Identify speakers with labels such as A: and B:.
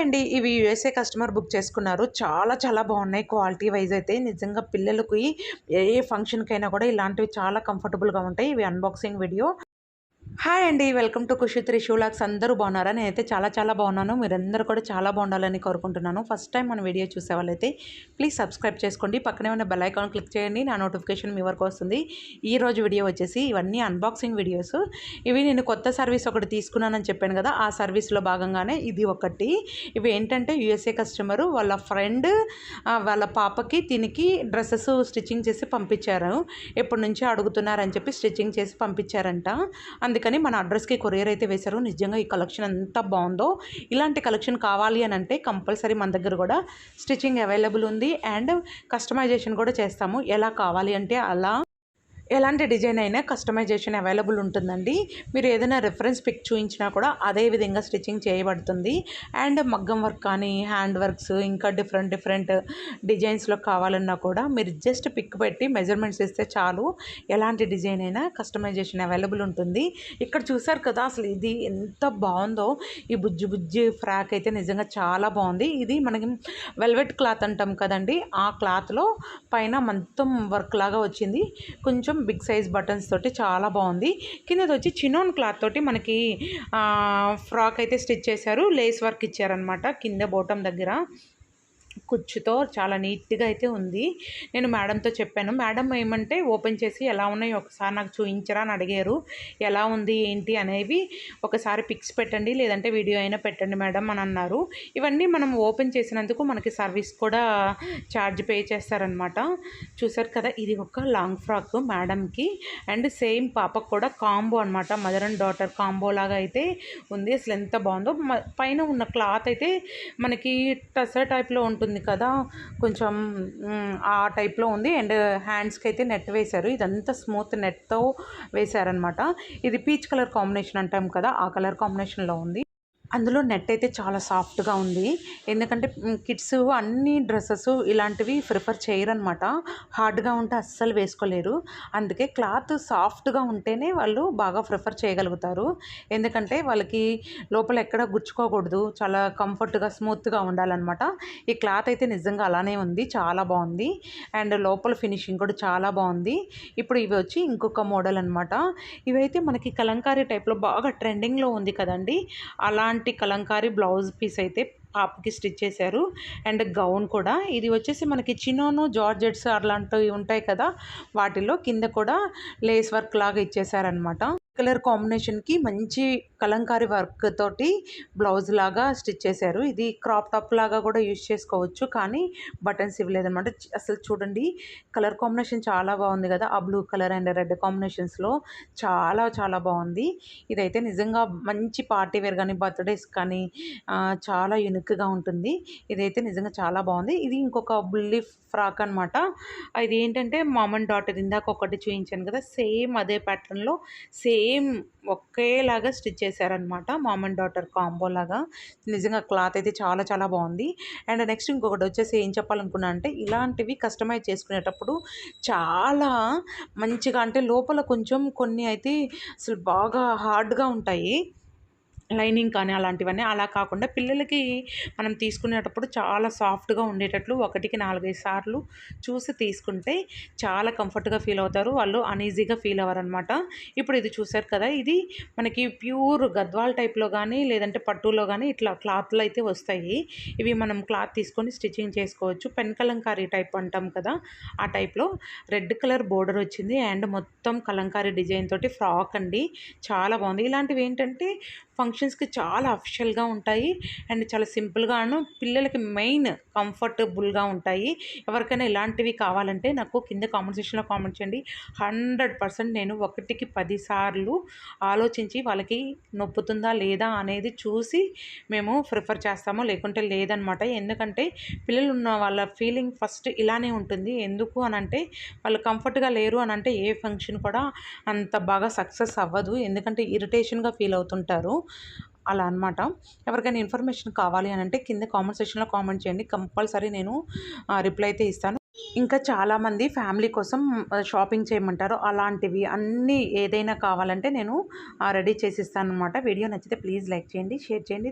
A: అండి ఇవి USA customer book చేసుకున్నారు. చాలా చాలా బాగున్నాయి. క్వాలిటీ వైజ్ అయితే నిజంగా పిల్లలకి ఏ ఏ ఫంక్షన్కైనా కూడా ఇలాంటివి చాలా కంఫర్టబుల్గా ఉంటాయి. ఇవి అన్బాక్సింగ్ వీడియో. హాయ్ అండి welcome to Khushi three shoelaces అందరూ బాగున్నారా? నేనైతే చాలా చాలా బాగున్నాను. మీరందరూ కూడా చాలా బాగుండాలని కోరుకుంటున్నాను. ఫస్ట్ టైం మన వీడియో చూసే వాళ్ళైతే ప్లీజ్ సబ్స్క్రైబ్ చేసుకోండి. పక్కనే ఉన్న బెల్ ఐకాన్ క్లిక్ చేయండి. నా నోటిఫికేషన్ మీ వరకు వస్తుంది. ఈ రోజు వీడియో వచ్చేసి ఇవన్నీ అన్బాక్సింగ్ వీడియోస్ ఇవి నేను కొత్త సర్వీస్ ఒకటి తీసుకున్నానని చెప్పాను కదా ఆ సర్వీస్లో భాగంగానే ఇది ఒకటి. ఇవి ఏంటంటే యూఎస్ఏ కస్టమరు వాళ్ళ ఫ్రెండ్ వాళ్ళ పాపకి దీనికి డ్రెస్సెస్ స్టిచ్చింగ్ చేసి పంపించారు. ఎప్పటి నుంచో అడుగుతున్నారని చెప్పి స్టిచ్చింగ్ చేసి పంపించారంట. అందుకని మన అడ్రస్కి కొరియర్ అయితే వేశారు. నిజంగా ఈ కలెక్షన్ ఎంత బాగుందో. ఇలాంటి కలెక్షన్ కావాలి అని అంటే కంపల్సరీ మన దగ్గర కూడా స్టిచ్చింగ్ అవైలబుల్ ఉంది. అండ్ కస్టమైజేషన్ కూడా చేస్తాము. ఎలా కావాలి అంటే అలా ఎలాంటి డిజైన్ అయినా కస్టమైజేషన్ అవైలబుల్ ఉంటుందండి. మీరు ఏదైనా రెఫరెన్స్ పిక్ చూపించినా కూడా అదే విధంగా స్టిచ్చింగ్ చేయబడుతుంది. అండ్ మగ్గం వర్క్ కానీ హ్యాండ్ వర్క్స్ ఇంకా డిఫరెంట్ డిఫరెంట్ డిజైన్స్లో కావాలన్నా కూడా మీరు జస్ట్ పిక్ పెట్టి మెజర్మెంట్స్ ఇస్తే చాలు. ఎలాంటి డిజైన్ అయినా కస్టమైజేషన్ అవైలబుల్ ఉంటుంది. ఇక్కడ చూసారు కదా అసలు ఇది ఎంత బాగుందో. ఈ బుజ్జి బుజ్జి ఫ్రాక్ అయితే నిజంగా చాలా బాగుంది. ఇది మనకి వెల్వెట్ క్లాత్ అంటాం కదండి. ఆ క్లాత్లో పైన మొత్తం వర్క్ లాగా వచ్చింది. కొంచెం బిగ్ సైజ్ బటన్స్ తోటి చాలా బాగుంది. కిందది వచ్చి చినోన్ క్లాత్ తోటి మనకి ఫ్రాక్ అయితే స్టిచ్ చేశారు. లేస్ వర్క్ ఇచ్చారనమాట కింద బోటం దగ్గర. కుచ్చుతో చాలా నీట్గా అయితే ఉంది. నేను మేడంతో చెప్పాను మేడం ఏమంటే ఓపెన్ చేసి ఎలా ఉన్నాయి? ఒకసారి నాకు చూపించరా అని అడిగారు. ఎలా ఉంది? ఏంటి? అనేవి ఒకసారి పిక్స్ పెట్టండి లేదంటే వీడియో అయినా పెట్టండి మేడం అని అన్నారు. ఇవన్నీ మనం ఓపెన్ చేసినందుకు మనకి సర్వీస్ కూడా ఛార్జ్ పే చేస్తారనమాట. చూసారు కదా ఇది ఒక లాంగ్ ఫ్రాక్ మేడంకి. అండ్ సేమ్ పాపకు కూడా కాంబో అనమాట. మదర్ అండ్ డాటర్ కాంబో లాగా అయితే ఉంది. అసలు ఎంత బాగుందో. పైన ఉన్న క్లాత్ అయితే మనకి టసర్ టైప్లో ఉంటుంది. ఉంటుంది కదా కొంచెం ఆ టైప్లో ఉంది. అండ్ హ్యాండ్స్కి అయితే నెట్ వేశారు. ఇదంతా స్మూత్ నెట్తో వేశారనమాట ఇది పీచ్ కలర్ కాంబినేషన్ అంటాం కదా ఆ కలర్ కాంబినేషన్లో ఉంది. అందులో నెట్ అయితే చాలా సాఫ్ట్గా ఉంది. ఎందుకంటే కిడ్స్ అన్ని డ్రెస్సెస్ ఇలాంటివి ప్రిఫర్ చేయరనమాట. హార్డ్గా ఉంటే అస్సలు వేసుకోలేరు. అందుకే క్లాత్ సాఫ్ట్గా ఉంటేనే వాళ్ళు బాగా ప్రిఫర్ చేయగలుగుతారు. ఎందుకంటే వాళ్ళకి లోపల ఎక్కడ గుచ్చుకోకూడదు. చాలా కంఫర్ట్గా స్మూత్గా ఉండాలన్నమాట ఈ క్లాత్ అయితే నిజంగా అలానే ఉంది. చాలా బాగుంది. అండ్ లోపల ఫినిషింగ్ కూడా చాలా బాగుంది. ఇప్పుడు ఇవి వచ్చి ఇంకొక మోడల్ అనమాట. ఇవైతే మనకి కలంకారీ టైప్లో బాగా ట్రెండింగ్లో ఉంది కదండి. అలాంటి అలాంటి కలంకారీ బ్లౌజ్ పీస్ అయితే పాపకి స్టిచ్ చేశారు. అండ్ గౌన్ కూడా. ఇది వచ్చేసి మనకి చినోను జార్జెట్స్ అలాంటివి ఉంటాయి కదా వాటిలో కింద కూడా లేస్ వర్క్ లాగా ఇచ్చేసారనమాట కలర్ కాంబినేషన్కి మంచి కలంకారీ వర్క్ తోటి బ్లౌజ్ లాగా స్టిచ్ చేశారు. ఇది క్రాప్ టాప్ లాగా కూడా యూజ్ చేసుకోవచ్చు. కానీ బటన్స్ ఇవ్వలేదన్నమాట. అసలు చూడండి కలర్ కాంబినేషన్ చాలా బాగుంది కదా. ఆ బ్లూ కలర్ అండ్ రెడ్ కాంబినేషన్స్లో చాలా చాలా బాగుంది. ఇదైతే నిజంగా మంచి పార్టీ వేర్ కానీ బర్త్డేస్ కానీ చాలా యునిక్గా ఉంటుంది. ఇదైతే నిజంగా చాలా బాగుంది. ఇది ఇంకొక బుల్లి ఫ్రాక్ అనమాట ఇది ఏంటంటే మామన్ డాటర్ ఇందాక ఒకటి చూపించాను కదా. సేమ్ అదే ప్యాటర్న్లో సేమ్ ఒకేలాగా స్టిచ్ చేశారనమాట మామ్ అండ్ డాటర్ కాంబో లాగా. నిజంగా క్లాత్ అయితే చాలా చాలా బాగుంది. అండ్ నెక్స్ట్ ఇంకొకటి వచ్చేసి ఏం చెప్పాలనుకున్నా అంటే ఇలాంటివి కస్టమైజ్ చేసుకునేటప్పుడు చాలా మంచిగా అంటే లోపల కొంచెం కొన్ని అయితే అసలు బాగా హార్డ్గా ఉంటాయి. లైనింగ్ కానీ అలాంటివన్నీ అలా కాకుండా పిల్లలకి మనం తీసుకునేటప్పుడు చాలా సాఫ్ట్గా ఉండేటట్లు ఒకటికి నాలుగైదు సార్లు చూసి తీసుకుంటే చాలా కంఫర్ట్గా ఫీల్ అవుతారు. వాళ్ళు అనీజీగా ఫీల్ అవ్వరు అనమాట ఇప్పుడు ఇది చూసారు కదా ఇది మనకి ప్యూర్ గద్వాల్ టైప్లో కానీ లేదంటే పట్టులో కానీ ఇట్లా క్లాత్లు అయితే వస్తాయి. ఇవి మనం క్లాత్ తీసుకొని స్టిచ్చింగ్ చేసుకోవచ్చు. పెన్ కలంకారీ టైప్ అంటాం కదా ఆ టైప్లో. రెడ్ కలర్ బోర్డర్ వచ్చింది అండ్ మొత్తం కలంకారీ డిజైన్ తోటి ఫ్రాక్ అండి. చాలా బాగుంది. ఇలాంటివి ఏంటంటే ఫంక్షన్ ఫంక్షన్స్కి చాలా అఫిషియల్గా ఉంటాయి. అండ్ చాలా సింపుల్గాను పిల్లలకి మెయిన్ కంఫర్టబుల్గా ఉంటాయి. ఎవరికైనా ఇలాంటివి కావాలంటే నాకు కింద కామెంట్ సెక్షన్లో కామెంట్ చేయండి. హండ్రెడ్ పర్సెంట్ నేను ఒకటికి పదిసార్లు ఆలోచించి వాళ్ళకి నొప్పుతుందా లేదా అనేది చూసి మేము ప్రిఫర్ చేస్తాము లేకుంటే లేదనమాట. ఎందుకంటే పిల్లలు ఉన్న వాళ్ళ ఫీలింగ్ ఫస్ట్ ఇలానే ఉంటుంది. ఎందుకు అని అంటే వాళ్ళు కంఫర్ట్గా లేరు అని అంటే ఏ ఫంక్షన్ కూడా అంత బాగా సక్సెస్ అవ్వదు. ఎందుకంటే ఇరిటేషన్గా ఫీల్ అవుతుంటారు. అలా అనమాట ఎవరికైనా ఇన్ఫర్మేషన్ కావాలి అని అంటే కింద కామెంట్ సెక్షన్లో కామెంట్ చేయండి. కంపల్సరీ నేను రిప్లై అయితే ఇస్తాను. ఇంకా చాలామంది ఫ్యామిలీ కోసం షాపింగ్ చేయమంటారు. అలాంటివి అన్నీ ఏదైనా కావాలంటే నేను రెడీ చేసి ఇస్తాను అనమాట వీడియో నచ్చితే ప్లీజ్ లైక్ చేయండి షేర్ చేయండి.